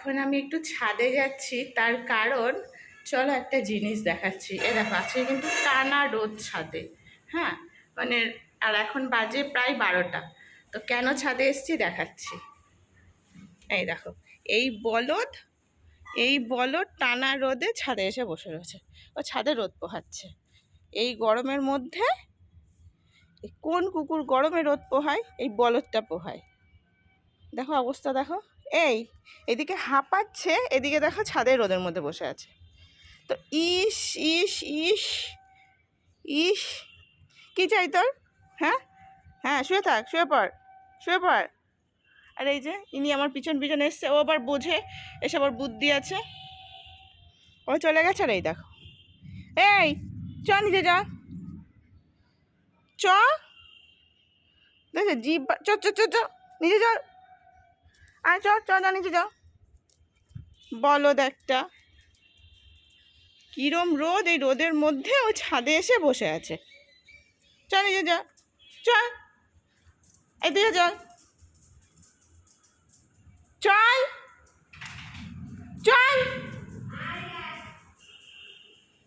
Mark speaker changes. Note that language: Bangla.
Speaker 1: এখন আমি একটু ছাদে যাচ্ছি, তার কারণ চলো একটা জিনিস দেখাচ্ছি। এ দেখো, আজকে কিন্তু টানা রোদ ছাদে হ্যাঁ? মানে আর এখন বাজে প্রায় বারোটা। তো কেন ছাদে এসছি দেখাচ্ছি। এই দেখো, এই বলদ এই বলদ টানা রোদে ছাদে এসে বসে রয়েছে। ও ছাদে রোদ পোহাচ্ছে। এই গরমের মধ্যে কোন কুকুর গরমে রোদ পোহায়? এই বলদটা পোহায়। দেখো অবস্থা দেখো। এই, এদিকে হাঁপাচ্ছে, এদিকে দেখো ছাদের রোদের মধ্যে বসে আছে। তো ইস ইস ইস ইস, কি চাই তোর? হ্যাঁ? হ্যাঁ শুয়ে থাক, শুয়ে পড় শুয়ে পড়। আর এই যে, ইনি আমার পিছন পিছন এসছে, ও আবার বোঝে, এসে আবার বুদ্ধি আছে। ও চলে গেছে আর এই দেখো। এই, চ নিজে যা। চ। দেখে জিভ চ চ চ চ নিচে চ চল চ চ যা, নিচে যাও বলো একটা। কিরম রোদ এই রোদের মধ্যে ও ছাদে এসে বসে আছে। চল নিজে যা চল। এই দিকে চল চল।